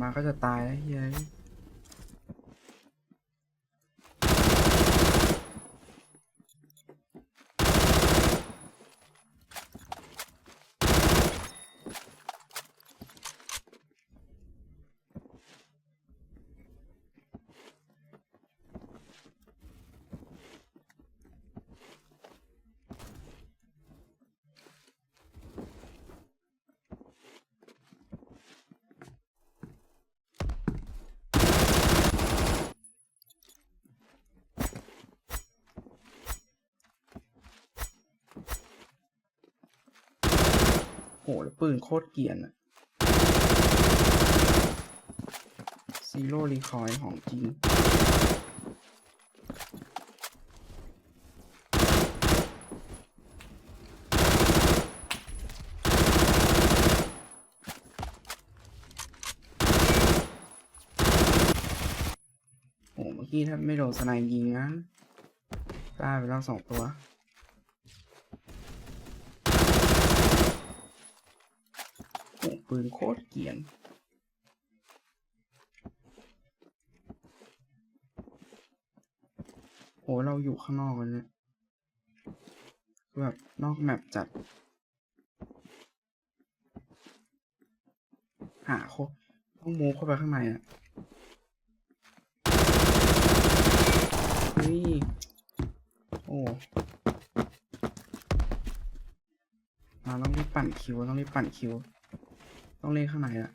มาก็จะตายแล้วเฮ้ย แล้วปืนโคตรเกียนอะซีโร่รีคอยของจริงโอ้เมื่อกี้ถ้าไม่โดนสไนยิงนะได้ไปแล้วสองตัว โอ้ ปืนโคตรเกียนโอ้เราอยู่ข้างนอกกันเนี่ยแบบนอกแมปจัด หาโคต้องมูเข้าไปข้างในอะเฮ้ยโอ้มาต้องรีบปั่นคิวต้องรีบปั่นคิว ต้องเล่นข้างในอะ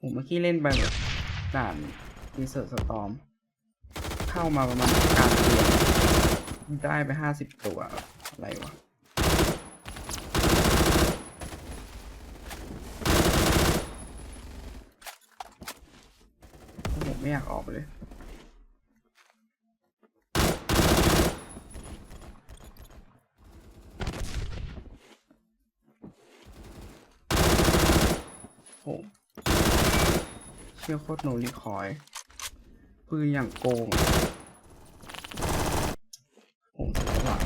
ผมเมื่อกี้เล่นไปแบบด่านดีเซอร์สตอมเข้ามาประมาณกลางเดือนได้ไปห้าสิบตัวอะไรวะ ไม่อยากออกไปเลย โห เชื่อโคตรโนรีคอย ปืนอย่างโกงอะผมเสียจังหวะ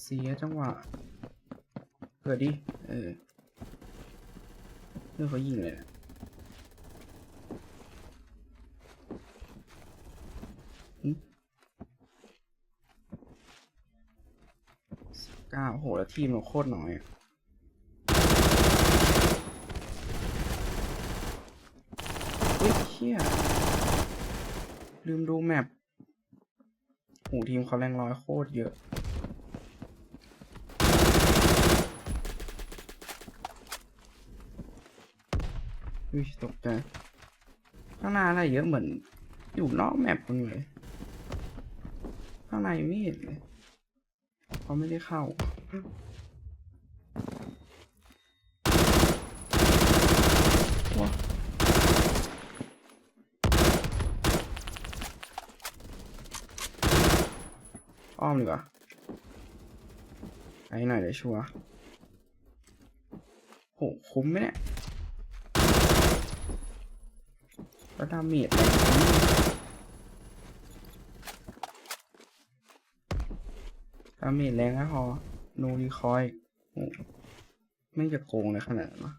เสียจังหวะเกิดดิ เออเรื่องเขายิงเลยนะ เก้าโห แล้วทีมเราโคตรน้อยเฮ้ยเชี่ยลืมดูแมปโหทีมเขาแรงร้อยโคตรเยอะอุ้ยตกใจข้างหน้าอะไรเยอะเหมือนอยู่นอกแมปกันเลย ข้างในไม่เห็นเลยเขาไม่ได้เข้า ว้าอ้อมดีกว่าไอ้หน่อยเลยชัวร์โหคุ้มไหมเนี่ยแล้วดาเมจอะไรอย่างนี้ดาเมจแรงนะพอโนรีคอยไม่จะโกงเลยขนาดนั้นวะ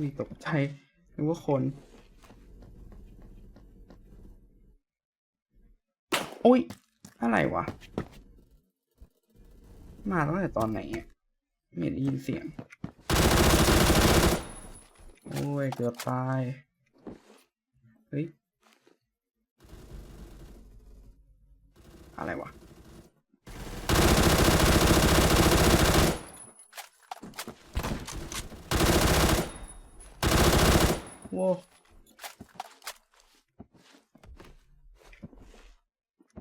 มีตกใจนึกว่าคน โอ้ย อะไรวะ มาตั้งแต่ตอนไหนอะไม่เห็นได้ยินเสียง อ้ย เกือบตาย เฮ้ย อะไรวะ โว้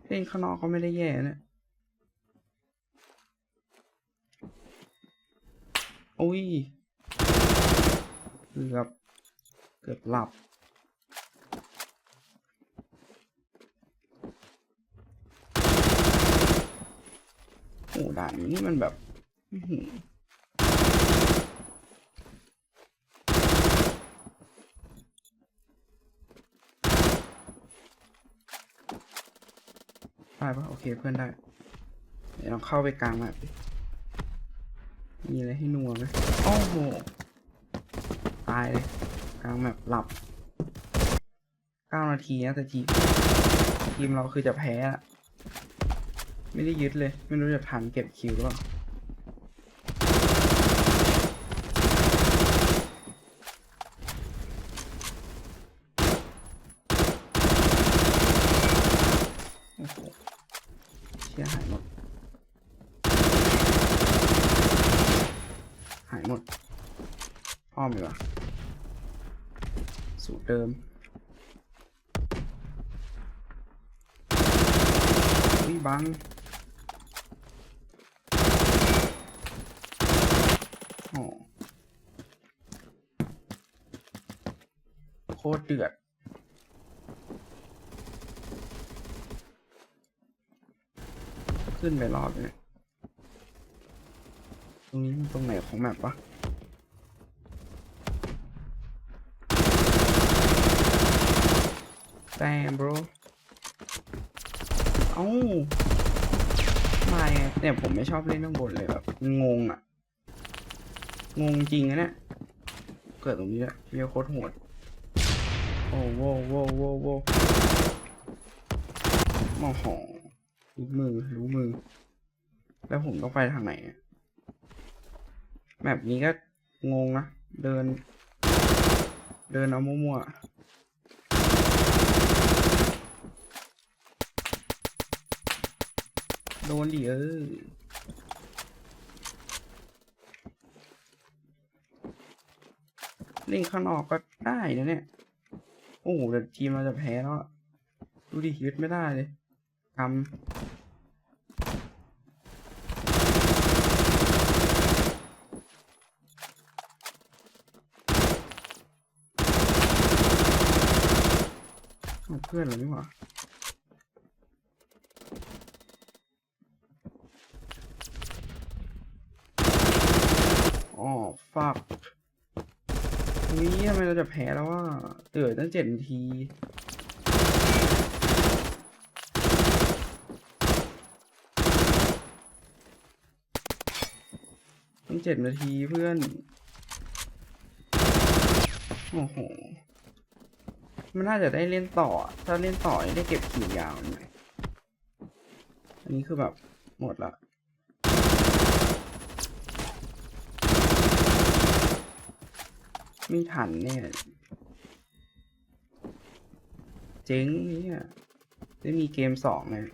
เล่นข้างนอกเขาไม่ได้แย่นะโอ้ย เกือบเกือบหลับ โอ้ด่านนี้มันแบบได้ปะโอเคเพื่อนได้ เดี๋ยวเราเข้าไปกลางแบบมีอะไรให้นัวไหมโอ้โหายเลยกลางแบบหลับเก้านาทีนะแต่ทีมทีมเราคือจะแพ้อะไม่ได้ยึดเลย ไม่รู้จะทันเก็บคิวหรือเปล่าหเชี่ยหายหมด หายหมดอ้อมดีกว่า สูตรเดิมวิบังโอ้โคตรเดือดขึ้นไปรอบเนี่ยตรงนี้ตรงไหนของแมปวะ แตม bro เอ้าไม่อะเนี่ยผมไม่ชอบเล่นข้างบนเลยแบบงงอะ งงจริงนะเนี่ย เกิดตรงนี้แหละเรียโคตรโหด โอ้โวโว้โว้โว้โอ้โหรู้มือ รู้มือ แล้วผมต้องไปทางไหนแบบนี้ก็งงนะ เดิน เดินเอามั่วๆ โดนดิเออเล่นข้างนอกก็ได้นะเนี่ย โอ้โหแต่ทีมเราจะแพ้แล้วดูดิยึดไม่ได้เลยกำเอาเพื่อนเหรอนี่หว่าอ๋อ ฟักนี่ทำไมเราจะแพ้แล้วว่าเตือตั้งเจ็ดนาทีตั้งเจ็ดนาทีเพื่อน โอ้โห มันน่าจะได้เล่นต่อ ถ้าเล่นต่อได้เก็บคิวยาวหน่อยอันนี้คือแบบหมดละ ไม่ทันเนี่ยเจ๊งเนี่ยได้มีเกมสองเลย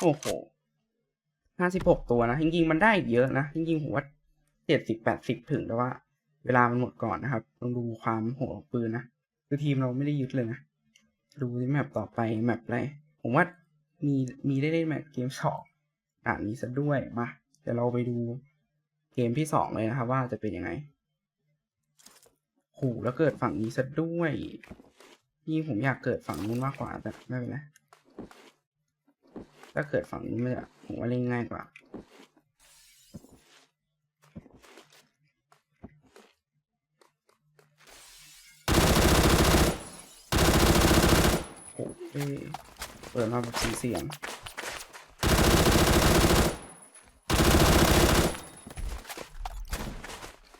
โอ้โหห้าสิบหกตัวนะ จริงๆ มันได้เยอะนะ จริงๆผมว่าเจ็ดสิบแปดสิบถึงแต่ว่า เวลามันหมดก่อนนะครับต้องดูความโหดปืนนะ คือทีมเราไม่ได้ยึดเลยนะ ดูที่แมปต่อไปแมปอะไร ผมว่า มีมีได้เล่นแมปเกมสองอ่านนี้ซะด้วยมาเดี๋ยวเราไปดูเกมที่สองเลยนะครับว่าจะเป็นยังไงโหแล้วเกิดฝั่งนี้ซะด้วยนี่ผมอยากเกิดฝั่งนู้นมากกว่าแต่ไม่เป็นไรถ้าเกิดฝั่งนี้ไม่อะผมว่าเล่นง่ายกว่าโอ้เอ้ย เปิดมาแบบสีเสียง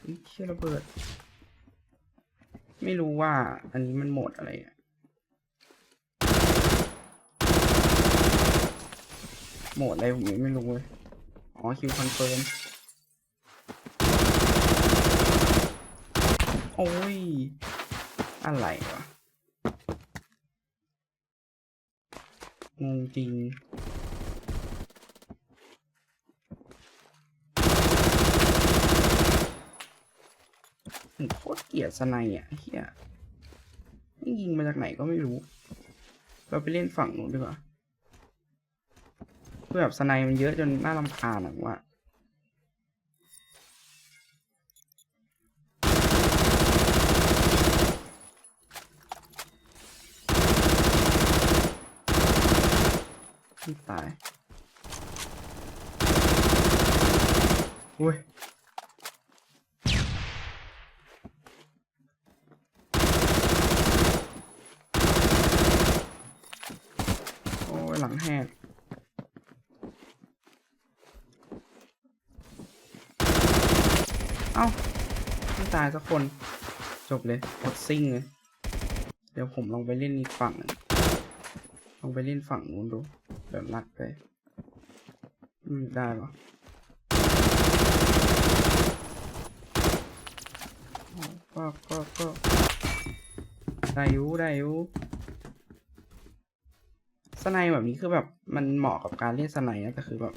อุ๊ยเชี่ยระเบิด ไม่รู้ว่าอันนี้มันโหมดอะไรอะโหมดอะไรผมยังไม่รู้เลย อ๋อคิวคอนเฟิร์ม โอ้ย อะไรวะ งงจริง โคตรเกลียดสไนอะเฮียยิงมาจากไหนก็ไม่รู้ เราไปเล่นฝั่งนู้นดีกว่าเพื่อแบบสไนมันเยอะจนน่ารำคาญอะผมว่า ไม่ตายอุ้ยโอ้ยหลังแหกเอ้าไม่ตายสักคน จบเลยหมดซิ่งเลย เดี๋ยวผมลองไปเล่นอีกฝั่งหนึ่งลองไปเล่นฝั่งนู้นดู แบบลัดไปอืมได้ปะอ๋อก็ก็ก็ได้ยูได้ยูสไนแบบนี้คือแบบมันเหมาะกับการเล่นสไนนะแต่คือแบบ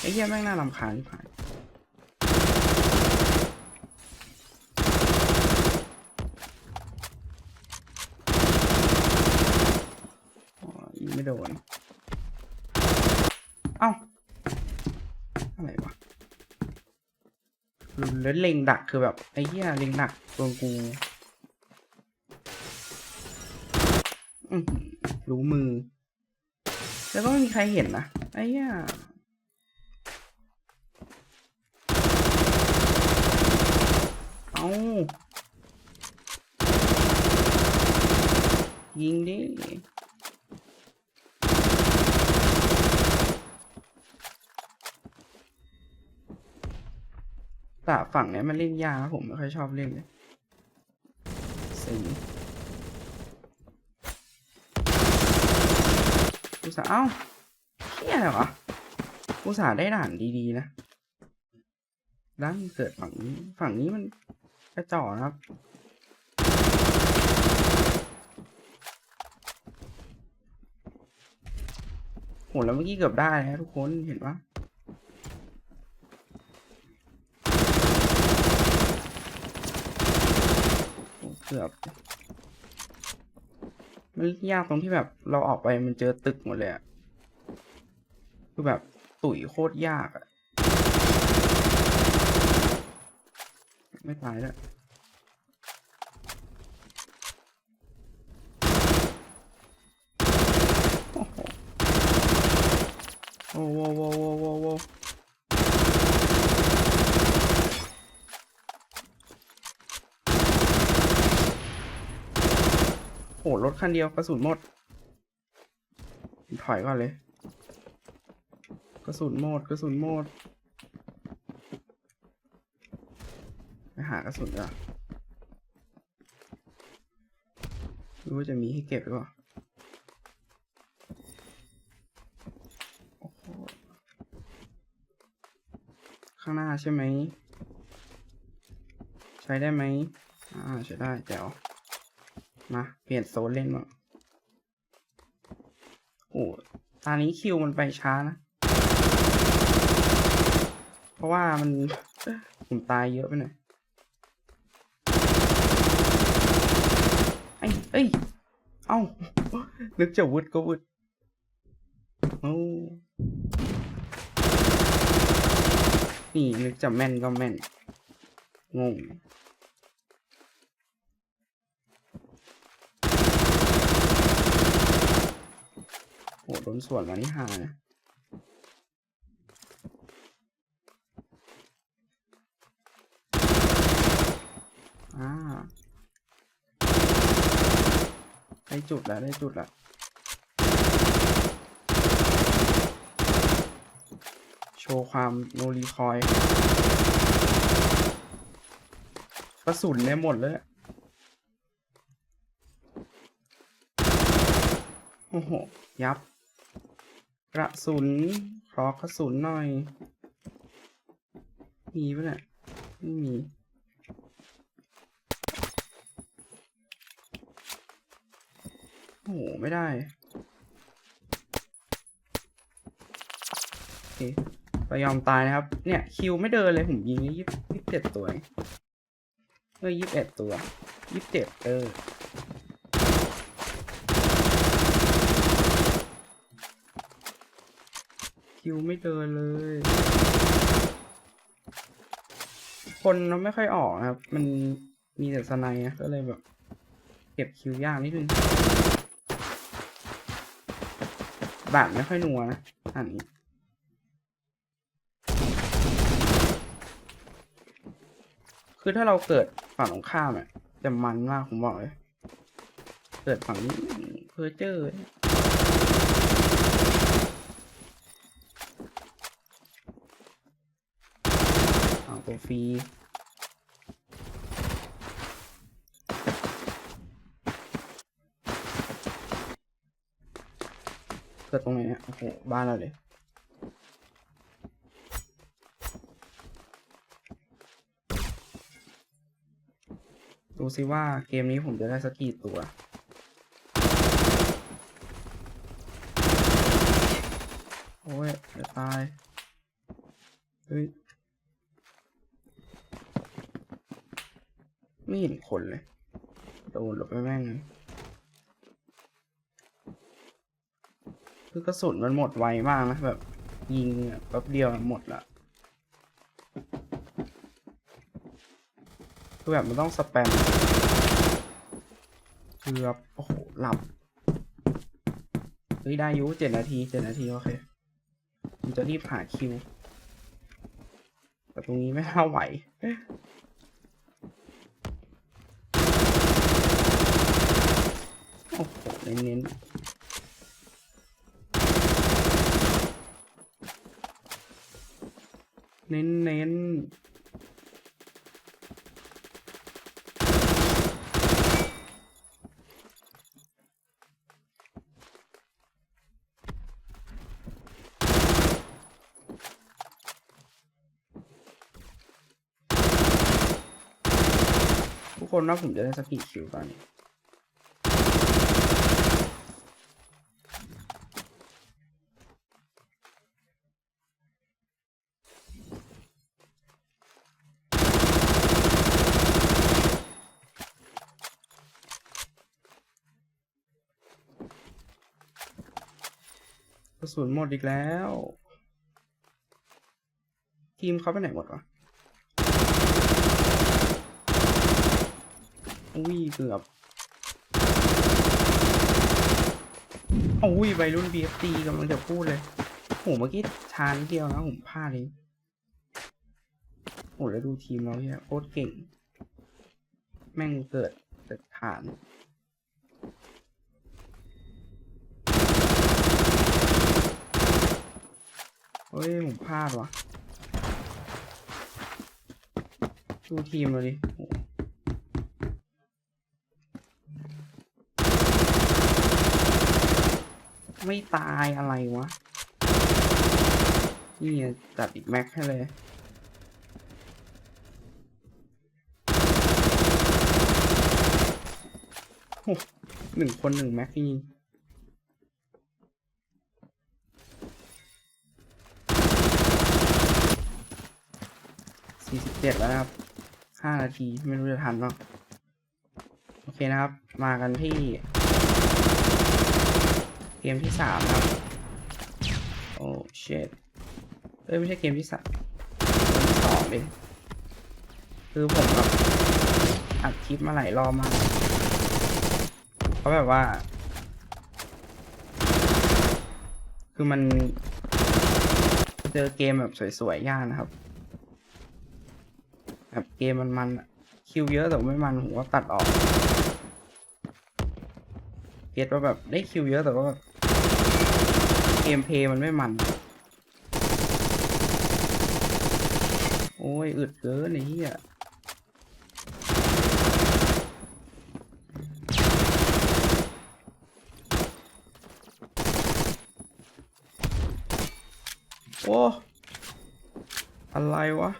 ไอ้เหี้ยแม่งน่ารำคาญที่ผ่านอ๋อยิงไม่โดน อ้า อะไรวะแล้วเล็งดักคือแบบ ไอ้เหี้ยเล็งดักตัวกูรู้มือ แล้วก็ไม่มีใครเห็นนะไอ้เหี้ยเอายิงดิ แต่ฝั่งเนี้ยมันเล่นยากนะผมไม่ค่อยชอบเล่นเลยสิอุตส่าห์เอ้าเฮียอะไรวะอุตส่าห์ได้ด่านดีๆนะด้านเกิดฝั่งนี้ฝั่งนี้มันกระจอกนะครับโหแล้วเมื่อกี้เกือบได้นะทุกคนเห็นปะ คือบมันยากตรงที่แบบเราออกไปมันเจอตึกหมดเลยอะคือแบบตุ๋ยโคตรยากอะไม่ตายแล้วโอ้โหโอ้โหโอ้โหโอ้โห โอ้โหรถคันเดียวกระสุนหมด ถอยก่อนเลย กระสุนหมดกระสุนหมดไปหากระสุนก่อนดูว่าจะมีให้เก็บหรือเปล่าข้างหน้าใช่ไหม ใช้ได้ไหมอ่าใช้ได้แจ๋ว มา เปลี่ยนโซนเล่นบ้างโอ้ตอนนี้คิวมันไปช้านะ เพราะว่ามันผมตายเยอะไปหน่อยไอ้เอ้ย เอ้า นึกจะวุดก็วุดเอ้านี่นึกจะแม่นก็แม่น งง โหโดนส่วนมานี่หานะอ่าได้จุดแล้วได้จุดแล้วโชว์ความโนรีคอยกระสุนเนี่ยหมดเลยโอ้โห ยับ กระสุน ขอกระสุนหน่อย มีปะเนี่ยไม่มี โอ้โห ไม่ได้ โอเคเรายอมตายนะครับ เนี่ย คิวไม่เดินเลย ผมยิงยี่สิบเจ็ดตัวเองเออยี่สิบเอ็ดตัวยี่สิบเจ็ดเออ คิวไม่เดินเลย คนเราไม่ค่อยออกนะครับ มันมีแต่สไนด์นะก็เลยแบบ เก็บคิวยากนิดนึงดด่านไม่ค่อยนัวนะอันนี้คือถ้าเราเกิดฝั่งตรงข้ามอะจะมันมากผมบอกเลย เกิดฝั่งนี้เพอเจอร์ เอาตัวฟรีเกิดตรงไหนเนี่ย โอ้โหบ้านเราเลยดูซิว่าเกมนี้ผมจะได้สักกี่ตัว โอ้ยเดี๋ยวตาย เฮ้ย ไม่เห็นคนเลย โดนหลบไปแม่งคือกระสุนมันหมดไวมากนะแบบ ยิงอะแป๊บเดียวหมดละคือแบบมันต้องสแปมเกือบโอ้โหหลับเฮ้ยได้ยุเจ็ดนาทีเจ็ดนาทีโอเคผมจะรีบหาคิว แต่ตรงนี้ไม่น่าไหว โอ้โห เน้นๆเน้นเน้นทุกคนว่าผมจะได้สักกี่คิวตอนนี้ ระสุนหมดอีกแล้ว ทีมเขาไปไหนหมดวะอุ้ยเกือบอุ้ยวัยรุ่น BFD กำลังจะพูดเลยโหเมื่อกี้ชานิดเดียวนะผมพลาดเลยโหแล้วดูทีมเราเนี่ยโคตรเก่ง แม่งเกิดเกิดฐาน เฮ้ยผมพลาดวะดูทีมเลยดิไม่ตายอะไรวะ นี่จัดอีกแม็กให้เลยหนึ่งคนหนึ่งแม็กนี่บ เจ็ดแล้วนะครับห้านาทีไม่รู้จะทันเปล่าโอเคนะครับ มากันที่เกมที่สามครับโอ้เชดเอ้ยไม่ใช่เกมที่สามที่สองดิคือผมแบบอัดคลิปมาหลายรอบมากเพราะแบบว่า คือมันเจอเกมแบบสวยๆยากนะครับ เกมมันมันคิวเยอะแต่ไม่มันผมก็ตัดออกเก็ตว่าแบบได้คิวเยอะแต่ว่าเกมเพย์มันไม่มัน โอ้ยอึดเกินไอ้เหี้ยโอ้ อะไรวะ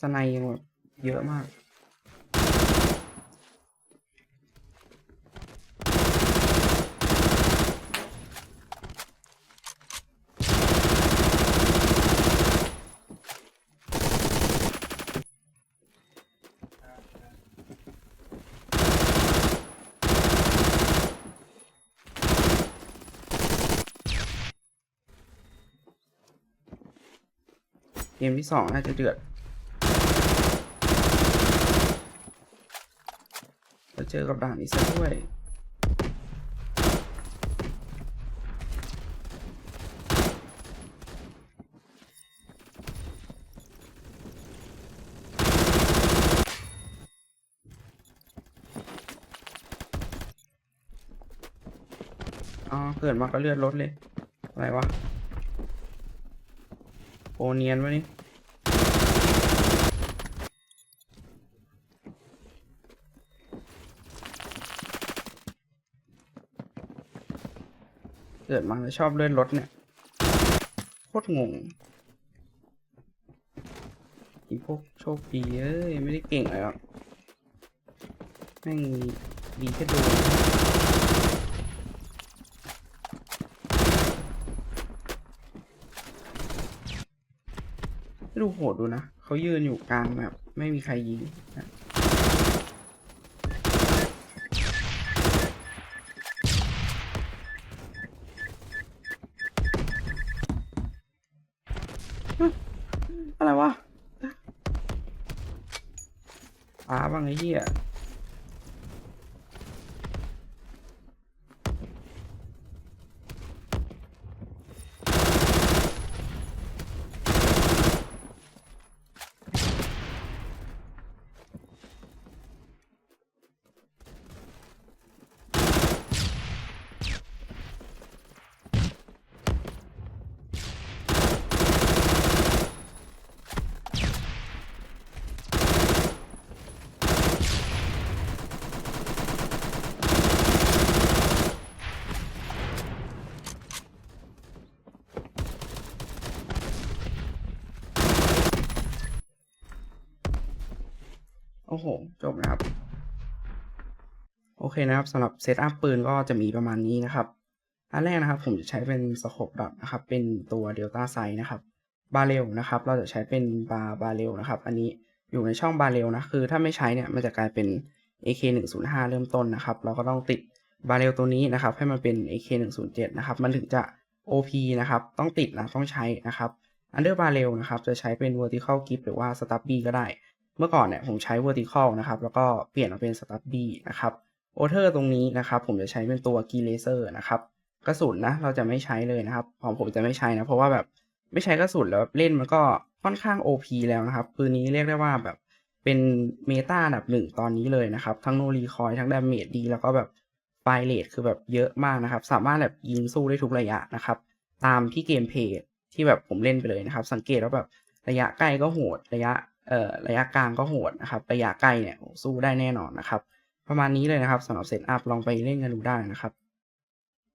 สไนยังแบบเยอะมาก เกมที่สองน่าจะเดือดแล้วเจ อกับด่านนี้ซะด้วยอ๋อเกิดมาก็เลือดลดเลย อะไรวะโอเนียนวะนี่ เกิดมาแล้วชอบเลื่อนรถเนี่ย โคตรงงอีพวกโชคดีเอ้ย ไม่ได้เก่งอะไรหรอกแม่งดีแค่ดนดูโหดดูนะ เขายืนอยู่กลางแบบ ไม่มีใครยิงนะ บ้างไอ้เหี้ย อ้โห จบนะครับ โอเคนะครับสำหรับเซตอัพปืนก็จะมีประมาณนี้นะครับ อันแรกนะครับ ผมจะใช้เป็นสโคปดอทนะครับ เป็นตัวเดลต้าไซนะครับ บาเรลนะครับ เราจะใช้เป็นบาบาเรลนะครับ อันนี้อยู่ในช่องบาเรลนะ คือถ้าไม่ใช้เนี่ยมันจะกลายเป็น AK 1 0 5เริ่มต้นนะครับ เราก็ต้องติดบาเรลตัวนี้นะครับ ให้มันเป็น AK 1 0 7นะครับ มันถึงจะ OP นะครับ ต้องติดนะ ต้องใช้นะครับ Under Barrel นะครับ จะใช้เป็น Vertical Grip หรือว่า Stubby ก็ได้ เมื่อก่อนเนี่ยผมใช้ Vertical นะครับ แล้วก็เปลี่ยนมาเป็น stub B นะครับโอเทอร์ตรงนี้นะครับ ผมจะใช้เป็นตัว Key Laser นะครับ กระสุนนะ เราจะไม่ใช้เลยนะครับ ของผมจะไม่ใช้นะ เพราะว่าแบบไม่ใช้กระสุนแล้วเล่นมันก็ค่อนข้าง OP แล้วนะครับ ปืนนี้เรียกได้ว่าแบบเป็นเมตาอันดับหนึ่งตอนนี้เลยนะครับ ทั้งโนรีคอยทั้งดาเมจดี แล้วก็แบบไฟเลทคือแบบเยอะมากนะครับ สามารถแบบยิงสู้ได้ทุกระยะนะครับ ตามที่เกมเพลย์ที่แบบผมเล่นไปเลยนะครับ สังเกตว่าแบบระยะใกล้ก็โหด ระยะ เอ่อระยะกลางก็โหดนะครับ ระยะไกลเนี่ยสู้ได้แน่นอนนะครับ ประมาณนี้เลยนะครับสำหรับเซตอัพลองไปเล่นกันดูได้นะครับ